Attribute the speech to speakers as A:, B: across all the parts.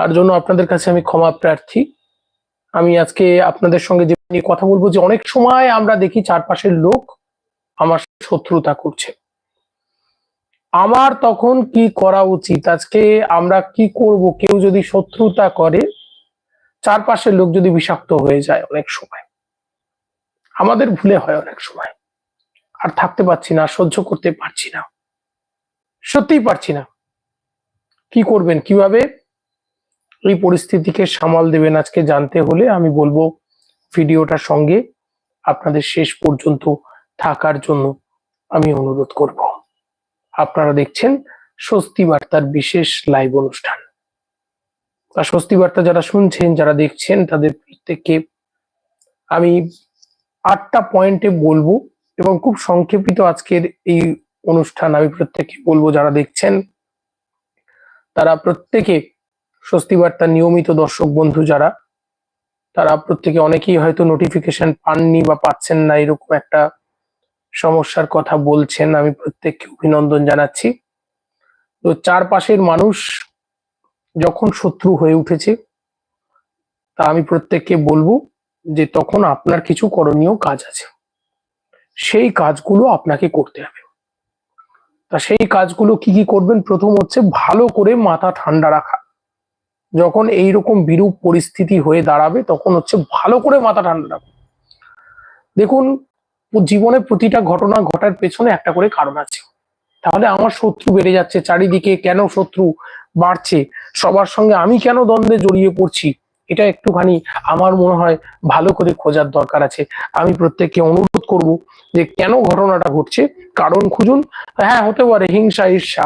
A: তার জন্য আপনাদের কাছে আমি ক্ষমা প্রার্থী। আমি আজকে আপনাদের সঙ্গে যে নিয়ে কথা বলব যে অনেক সময় আমরা দেখি চারপাশের লোক আমার শত্রুতা করছে। আমার তখন কি করা উচিত? আজকে আমরা কি করব? কেউ যদি শত্রুতা করে, চারপাশের লোক যদি বিষাক্ত হয়ে যায় অনেক সময়। আমাদের ভুলে হয় অনেক সময়। আর থাকতে পারছি না, সহ্য করতে পারছি না। সত্যিই পারছি না। কি করবেন? কীভাবে? এই পরিস্থিতিকে সামাল দেবেন আজকে জানতে হলে আমি বলব ভিডিওটার সঙ্গে আপনাদের শেষ পর্যন্ত থাকার জন্য আমি অনুরোধ করব। আপনারা দেখছেন স্বস্তি বার্তার বিশেষ লাইভ অনুষ্ঠান। আর স্বস্তি বার্তা যারা শুনছেন, যারা দেখছেন, তাদের প্রত্যেককে আমি আটটা পয়েন্টে বলব এবং খুব সংক্ষেপিত আজকের এই অনুষ্ঠান আমি প্রত্যেককে বলব, যারা দেখছেন, তারা প্রত্যেকে স্বস্তি বার্তা নিয়মিত দর্শক বন্ধু যারা, তারা প্রত্যেকে অনেকেই হয়তো নোটিফিকেশন পাননি বা পাচ্ছেন না, এরকম একটা সমস্যার কথা বলছেন। আমি প্রত্যেককে অভিনন্দন জানাচ্ছি। তো চারপাশের মানুষ যখন শত্রু হয়ে উঠেছে, তা আমি প্রত্যেককে বলব যে তখন আপনার কিছু করণীয় কাজ আছে। সেই কাজগুলো আপনাকে করতে হবে। তা সেই কাজগুলো কি কি করবেন? প্রথম হচ্ছে ভালো করে মাথা ঠান্ডা রাখা। যখন এইরকম বিরূপ পরিস্থিতি হয়ে দাঁড়াবে, তখন হচ্ছে ভালো করে মাথা ঠান্ডা রাখা। দেখুন, জীবনে প্রতিটা ঘটনা ঘটার পেছনে একটা করে কারণ আছে। তাহলে আমার শত্রু বেড়ে যাচ্ছে, চারিদিকে কেন শত্রু বাড়ছে, সবার সঙ্গে আমি কেন দ্বন্দ্বে জড়িয়ে পড়ছি, এটা একটুখানি আমার মনে হয় ভালো করে খোঁজার দরকার আছে। আমি প্রত্যেককে অনুরোধ করব যে কেন ঘটনাটা ঘটছে, কারণ খুঁজুন হ্যাঁ হতে পারে, হিংসা, ঈর্ষা।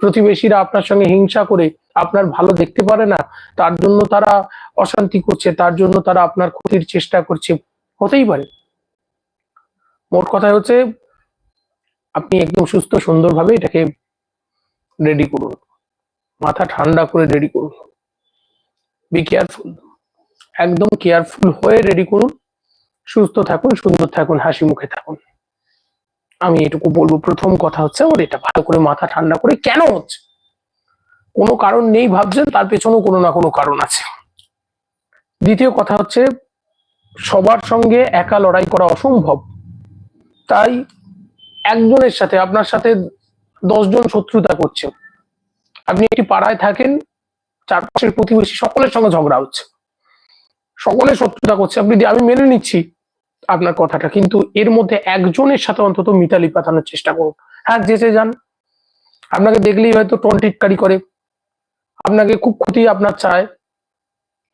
A: প্রতিবেশীরা আপনার সঙ্গে হিংসা করে আপনার ভালো দেখতে পারে না, তার জন্য তারা অশান্তি করছে, তার জন্য তারা আপনার ক্ষতির চেষ্টা করছে, হতেই পারে। মোট কথা হচ্ছে, আপনি একদম সুস্থ, সুন্দরভাবে এটাকে রেডি করুন। মাথা ঠান্ডা করে রেডি করুন। বি কেয়ারফুল একদম কেয়ারফুল হয়ে রেডি করুন। সুস্থ থাকুন, সুন্দর থাকুন, হাসি মুখে থাকুন। আমি এটুকু বলব, প্রথম কথা হচ্ছে আমার এটা ভালো করে মাথা ঠান্ডা করে কেন হচ্ছে? কোনো কারণ নেই ভাবছেন, তার পেছনেও কোনো না কোনো কারণ আছে। দ্বিতীয় কথা হচ্ছে, সবার সঙ্গে একা লড়াই করা অসম্ভব। তাই একজনের সাথে, আপনার সাথে দশজন শত্রুতা করছে। আপনি একটি পাড়ায় থাকেন, চারপাশের প্রতিবেশী সকলের সঙ্গে ঝগড়া হচ্ছে। সকলে শত্রুতা করছে। আপনি আমি মেনে নিচ্ছি আপনার কথাটা, কিন্তু এর মধ্যে একজনের সাথে অন্তত মিতালি পাঠানোর চেষ্টা করুন। হ্যাঁ যেচে যান। আপনাকে দেখলেই হয়তো টন টিটকারি করে। আপনাকে খুব ক্ষতি আপনার চায়।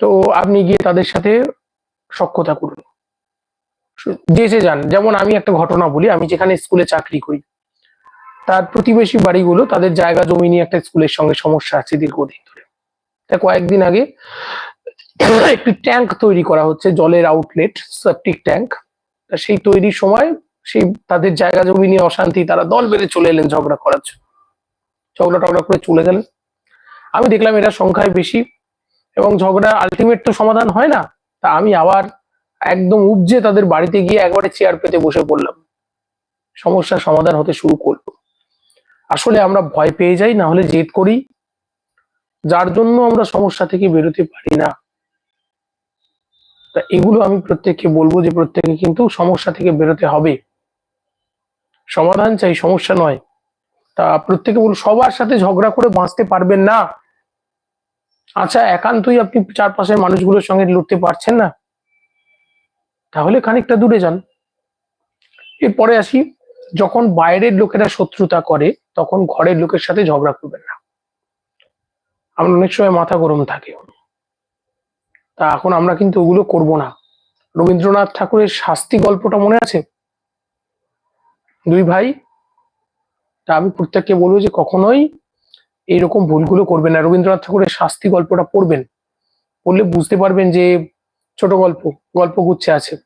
A: তো আপনি গিয়ে তাদের সাথে সক্ষতা করুন। যেচে যান। যেমন আমি একটা ঘটনা বলি, আমি যেখানে স্কুলে চাকরি করি, তার প্রতিবেশী বাড়িগুলো, তাদের জায়গা, জমি নিয়ে একটা স্কুলের সঙ্গে সমস্যা আছে দীর্ঘদিন ধরে। তা কয়েকদিন আগে একটি ট্যাঙ্ক তৈরি করা হচ্ছে, জলের আউটলেট সেপটিক ট্যাঙ্ক। সেই তৈরির সময় সেই তাদের জায়গা জমি নিয়ে অশান্তি, তারা দল বেড়ে চলে এলেন ঝগড়া করার জন্য। ঝগড়া টগড়া করে চলে গেলেন। আমি দেখলাম এটা সংখ্যায় বেশি এবং ঝগড়া আলটিমেট তো সমাধান হয় না, তা আমি আবার একদম উপজে তাদের বাড়িতে গিয়ে একবারে চেয়ার পেতে বসে পড়লাম। সমস্যার সমাধান হতে শুরু করল। আসলে আমরা ভয় পেয়ে যাই, না হলে জেদ করি। যার জন্য আমরা সমস্যা থেকে বেরোতে পারি না। তা এগুলো আমি প্রত্যেককে বলব যে প্রত্যেকে কিন্তু সমস্যা থেকে বেরোতে হবে। সমাধান চাই, সমস্যা নয়। তা প্রত্যেকে বলব সবার সাথে ঝগড়া করে বাঁচতে পারবেন না। আচ্ছা একান্তই আপনি চারপাশের মানুষগুলোর সঙ্গে লড়তে পারছেন না। তাহলে খানিকটা দূরে যান। এরপরে আসি, যখন বাইরের লোকেরা শত্রুতা করে, তখন ঘরের লোকের সাথে ঝগড়া করবেন না। আমরা অনেক সময় মাথা গরম থাকে। তা এখন আমরা কিন্তু ওগুলো করব না। রবীন্দ্রনাথ ঠাকুরের শাস্তি গল্পটা মনে আছে? দুই ভাই, তা আমি প্রত্যেককে বলব যে কখনোই এইরকম ভুলগুলো করবেন না। রবীন্দ্রনাথ ঠাকুরের শাস্তি গল্পটা পড়বেন। পড়লে বুঝতে পারবেন যে ছোট গল্প গল্প গুচ্ছে আছে।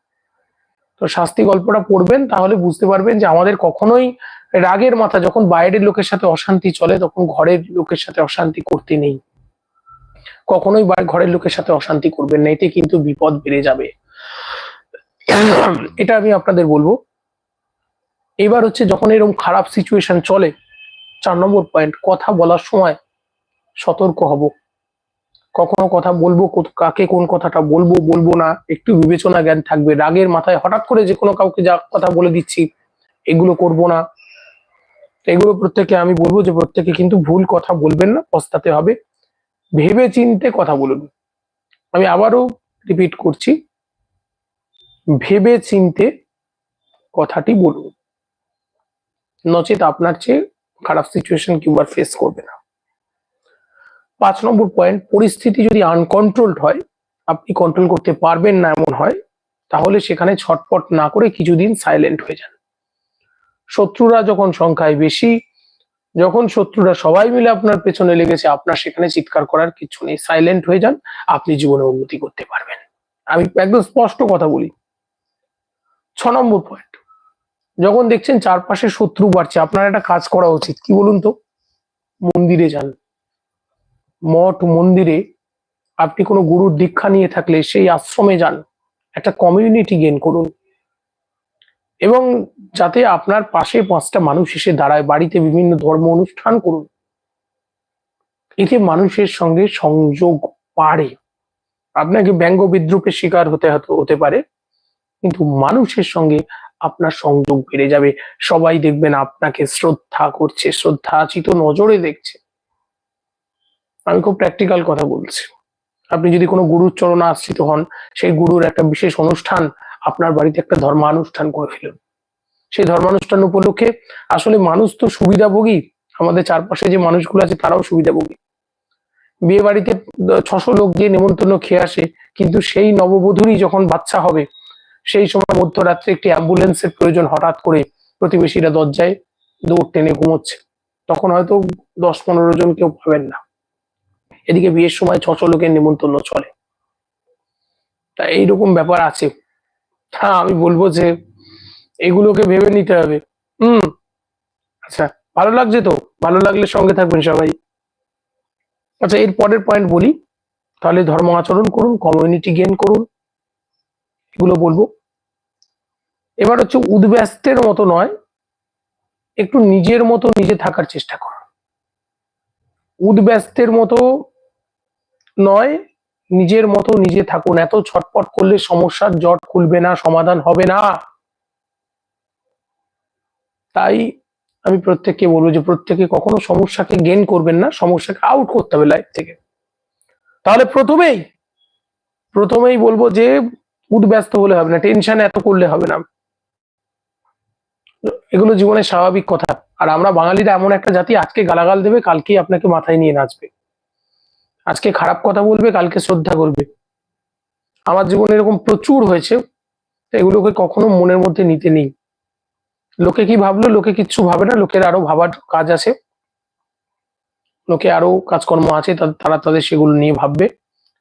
A: তো শাস্তি গল্পটা পড়বেন, তাহলে বুঝতে পারবেন যে আমাদের কখনোই রাগের মাথা, যখন বাইরের লোকের সাথে অশান্তি চলে, তখন ঘরের লোকের সাথে অশান্তি করতে নেই। কখনোই বা ঘরের লোকের সাথে অশান্তি করবেন না, এতে কিন্তু বিপদ বেড়ে যাবে। এটা আমি আপনাদের বলব। এবার হচ্ছে যখন এরকম খারাপ সিচুয়েশন চলে, চার নম্বর পয়েন্ট কথা বলার সময় সতর্ক হব। কখনো কথা বলব কাকে কোন কথাটা বলব বলব না, একটু বিবেচনা জ্ঞান থাকবে। রাগের মাথায় হঠাৎ করে যে কোনো কাউকে যা কথা বলে দিচ্ছি, এগুলো করব না। এগুলো প্রত্যেকে আমি বলব যে, প্রত্যেকে কিন্তু ভুল কথা বলবেন না, পস্তাতে হবে। ভেবে চিনতে কথা বলুন। আমি আবারও রিপিট করছি। ভেবে চিনতে কথাটি বলুন। নচেত আপনার চেয়ে খারাপ সিচুয়েশন কেউ আর ফেস করবে না। পাঁচ নম্বর পয়েন্ট পরিস্থিতি যদি আনকন্ট্রোলড হয়, আপনি কন্ট্রোল করতে পারবেন না এমন হয়, তাহলে সেখানে ছটপট না করে কিছুদিন সাইলেন্ট হয়ে যান। শত্রুরা যখন সংখ্যায় বেশি যখন শত্রুরা সবাই মিলে আপনার পেছনে লেগেছে, আপনার সেখানে চিৎকার করার কিছু নেই। সাইলেন্ট হয়ে যান, আপনি জীবনে উন্নতি করতে পারবেন। আমি একদম স্পষ্ট কথা বলি। ছ নম্বর পয়েন্ট যখন দেখছেন চারপাশে শত্রু বাড়ছে, আপনার একটা কাজ করা উচিত। কি বলুন তো? মন্দিরে যান। মঠ, মন্দিরে আপনি কোনো গুরুর দীক্ষা নিয়ে থাকলে সেই আশ্রমে যান। একটা কমিউনিটি গেন করুন। এবং যাতে আপনার পাশে পাঁচটা মানুষ এসে দাঁড়ায়, বাড়িতে বিভিন্ন ধর্ম অনুষ্ঠান করুন, এতে মানুষের সঙ্গে সংযোগ বাড়ে। আপনাকে ব্যঙ্গ বিদ্রুপের শিকার হতে হতে- হতে পারে, কিন্তু মানুষের সঙ্গে আপনার সংযোগ বেড়ে যাবে। সবাই দেখবেন আপনাকে শ্রদ্ধা করছে, শ্রদ্ধাচিত নজরে দেখছে। আমি খুব প্র্যাকটিক্যাল কথা বলছি। আপনি যদি কোনো গুরুর চরণে আশ্রিত হন, সেই গুরুর একটা বিশেষ অনুষ্ঠান আপনার বাড়িতে একটা ধর্মানুষ্ঠান করে ফেলুন। সেই ধর্মানুষ্ঠান উপলক্ষে আসলে মানুষ তো সুবিধাভোগী। আমাদের চারপাশে যে মানুষগুলো আছে তারাও সুবিধাভোগী। বিয়ে বাড়িতে ছশো লোক গিয়ে নেমন্তন্ন খেয়ে আসে, কিন্তু সেই নববধূরই যখন বাচ্চা হবে, সেই সময় মধ্যরাত্রে একটি অ্যাম্বুলেন্সের প্রয়োজন হঠাৎ করে প্রতিবেশীরা দরজায় দৌড় টেনে ঘুমোচ্ছে। তখন হয়তো দশ পনেরো জন কেউ পাবেন না। এদিকে বিয়ের সময় ছশো লোকের নেমন্তন্ন চলে। তা এইরকম ব্যাপার আছে। হ্যাঁ আমি বলব যে এগুলোকে ভেবে নিতে হবে। হুম। আচ্ছা ভালো লাগছে তো? ভালো লাগলে সঙ্গে থাকবেন সবাই। আচ্ছা এর পরের পয়েন্ট বলি। তাহলে ধর্ম আচরণ করুন কমিউনিটি গেন করুন। এগুলো বলব। এবার হচ্ছে উদ্ব্যস্তের মতো নয়, একটু নিজের মতো নিজে থাকার চেষ্টা করুন। উদ্ব্যস্তের মতো নয় নিজের মতো নিজে থাকুন। এত ছটপট করলে সমস্যার জট খুলবে না, সমাধান হবে না। তাই আমি প্রত্যেককে বলব যে প্রত্যেকে কখনো সমস্যাকে গেন করবেন না, সমস্যাকে আউট করতে হবে লাইফ থেকে। তাহলে প্রথমেই প্রথমেই বলব যে উদ্ব্যস্ত হলে হবে না টেনশন এত করলে হবে না। এগুলো জীবনের স্বাভাবিক কথা। আর আমরা বাঙালিরা এমন একটা জাতি, আজকে গালাগাল দেবে, কালকেই আপনাকে মাথায় নিয়ে নাচবে। আজকে খারাপ কথা বলবে, কালকে শ্রদ্ধা করবে। আমার জীবনে এরকম প্রচুর হয়েছে, এগুলোকে কখনো মনের মধ্যে নিতে নেই। লোকে কি ভাবলো, লোকে কিচ্ছু ভাবে না, লোকের আরও ভাবার কাজ আছে। লোকে আরও কাজকর্ম আছে তারা তাদের সেগুলো নিয়ে ভাববে।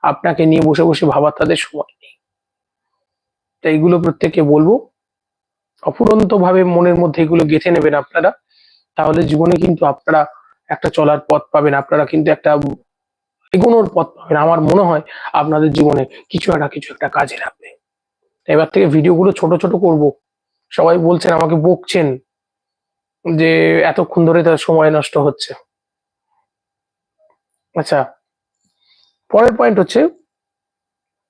A: আপনাকে নিয়ে বসে বসে ভাবার তাদের সময় নেই। তাই এইগুলো প্রত্যেককে বলব অফুরন্ত ভাবে মনের মধ্যে এগুলো গেঁথে নেবেন আপনারা। তাহলে জীবনে কিন্তু আপনারা একটা চলার পথ পাবেন, আপনারা কিন্তু একটা এগোনোর পথ পাবেন আমার মনে হয় আপনাদের জীবনে কিছু একটা কিছু একটা কাজে লাগবে। এবার থেকে ভিডিওগুলো ছোট ছোট করব। সবাই বলছেন, আমাকে বকছেন যে এতক্ষণ ধরে তার সময় নষ্ট হচ্ছে। আচ্ছা পরের পয়েন্ট হচ্ছে,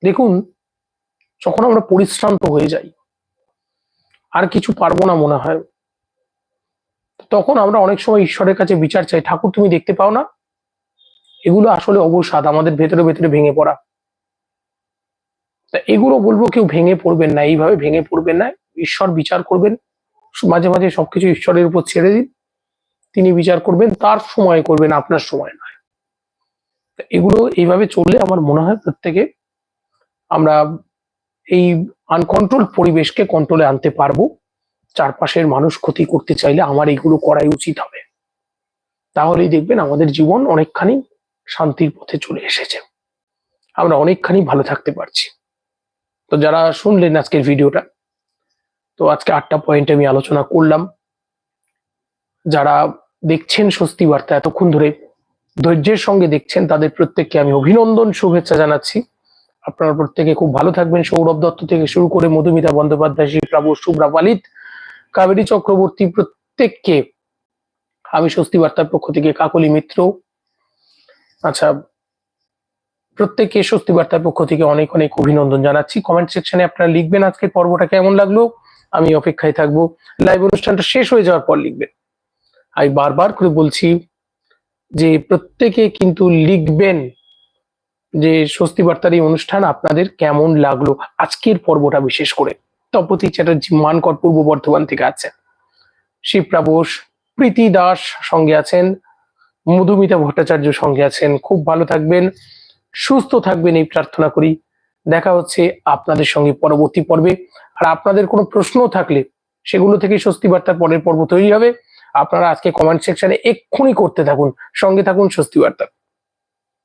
A: দেখুন, যখন আমরা পরিশ্রান্ত হয়ে যাই, আর কিছু পারব না মনে হয়, তখন আমরা অনেক সময় ঈশ্বরের কাছে বিচার চাই। ঠাকুর, তুমি দেখতে পাও না? এগুলো আসলে অবসাদ আমাদের ভেতরে ভেতরে ভেঙে পড়া। তা এগুলো বলব কেউ ভেঙে পড়বেন না, এইভাবে ভেঙে পড়বেন না। ঈশ্বর বিচার করবেন, মাঝে মাঝে সবকিছু ঈশ্বরের উপর ছেড়ে দিন। তিনি বিচার করবেন, তার সময় করবেন, আপনার সময় নয়। এগুলো এইভাবে চললে আমার মনে হয় প্রত্যেকে আমরা এই আনকন্ট্রোল পরিবেশকে কন্ট্রোলে আনতে পারব। চারপাশের মানুষ ক্ষতি করতে চাইলে আমার এগুলো করাই উচিত হবে। তাহলেই দেখবেন আমাদের জীবন অনেকখানি শান্তির পথে চলে এসেছে। আমরা অনেকখানি ভালো থাকতে পারছি। তো যারা শুনলেন আজকের ভিডিওটা, তো আজকে আটটা পয়েন্ট আমি আলোচনা করলাম। যারা দেখছেন স্বস্তি বার্তা এতক্ষণ ধরে, ধৈর্যের সঙ্গে দেখছেন, তাদের প্রত্যেককে আমি অভিনন্দন, শুভেচ্ছা জানাচ্ছি। আপনারা প্রত্যেকে খুব ভালো থাকবেন। সৌরভ দত্ত থেকে শুরু করে মধুমিতা বন্দ্যোপাধ্যায় শিপ্রাবু শুভ্রা পালিত, কাবেরী চক্রবর্তী প্রত্যেককে আমি স্বস্তি বার্তার পক্ষ থেকে কাকলি মিত্র আচ্ছা প্রত্যেককে স্বস্তি বার্তার পক্ষ থেকে অনেক অনেক অভিনন্দন জানাচ্ছি। কমেন্ট সেকশনে আপনারা লিখবেন আজকের পর্বটা কেমন লাগল, আমি অপেক্ষায় থাকব। লাইভ অনুষ্ঠানটা শেষ হয়ে যাওয়ার পর লিখবেন। আমি বারবার করে বলছি যে, প্রত্যেকে কিন্তু লিখবেন যে স্বস্তি বার্তার এই অনুষ্ঠান আপনাদের কেমন লাগল আজকের পর্বটা বিশেষ করে। তপতি চ্যাটার্জি মানকর পূর্ব বর্ধমান থেকে আছেন। শিপ্রা বোস, প্রীতি দাস সঙ্গে আছেন। মধুমিতা ভট্টাচার্য সঙ্গে আছেন। খুব ভালো থাকবেন, সুস্থ থাকবেন এই প্রার্থনা করি। দেখা হচ্ছে আপনাদের সঙ্গে পরবর্তী পর্বে। আর আপনাদের কোনো প্রশ্ন থাকলে সেগুলো থেকে স্বস্তি বার্তার পরের পর্ব তৈরি হবে। আপনারা আজকে কমেন্ট সেকশনে এক্ষুনি করতে থাকুন। সঙ্গে থাকুন স্বস্তি বার্তা।